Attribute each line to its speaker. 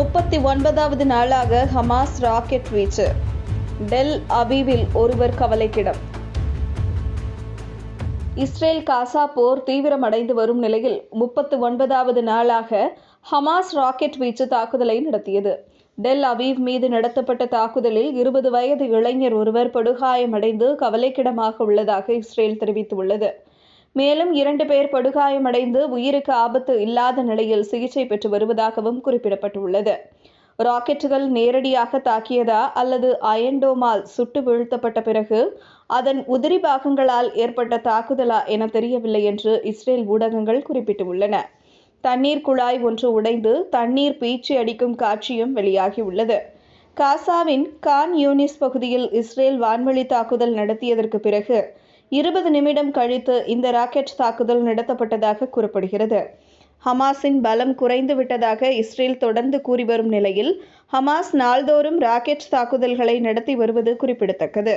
Speaker 1: முப்பத்தி ஒன்பதாவது நாளாக ஹமாஸ் ராக்கெட் வீச்சு. டெல் அபீவில் ஒருவர் கவலைக்கிடம். இஸ்ரேல் காசா போர் தீவிரமடைந்து வரும் நிலையில் முப்பத்து ஒன்பதாவது நாளாக ஹமாஸ் ராக்கெட் வீச்சு தாக்குதலை நடத்தியது. டெல் அவீவ் மீது நடத்தப்பட்ட தாக்குதலில் இருபது வயது இளைஞர் ஒருவர் படுகாயமடைந்து கவலைக்கிடமாக உள்ளதாக இஸ்ரேல் தெரிவித்துள்ளது. மேலும் இரண்டு பேர் படுகாயமடைந்து உயிருக்கு ஆபத்து இல்லாத நிலையில் சிகிச்சை பெற்று வருவதாகவும் குறிப்பிடப்பட்டுள்ளது. ராக்கெட்டுகள் நேரடியாக தாக்கியதா அல்லது அயன்டோமால் சுட்டு வீழ்த்தப்பட்ட பிறகு அதன் உதிரி பாகங்களால் ஏற்பட்ட தாக்குதலா என தெரியவில்லை என்று இஸ்ரேல் ஊடகங்கள் குறிப்பிட்டுள்ளன. தண்ணீர் குழாய் ஒன்று உடைந்து தண்ணீர் பீச்சி அடிக்கும் காட்சியும் வெளியாகியுள்ளது. காசாவின் கான் யூனிஸ் பகுதியில் இஸ்ரேல் வான்வழி தாக்குதல் நடத்தியதற்கு பிறகு இருபது நிமிடம் கழித்து இந்த ராக்கெட் தாக்குதல் நடத்தப்பட்டதாக கூறப்படுகிறது. ஹமாஸின் பலம் குறைந்து விட்டதாக இஸ்ரேல் தொடர்ந்து கூறி வரும் நிலையில் ஹமாஸ் நாள்தோறும் ராக்கெட் தாக்குதல்களை நடத்தி வருவது குறிப்பிடத்தக்கது.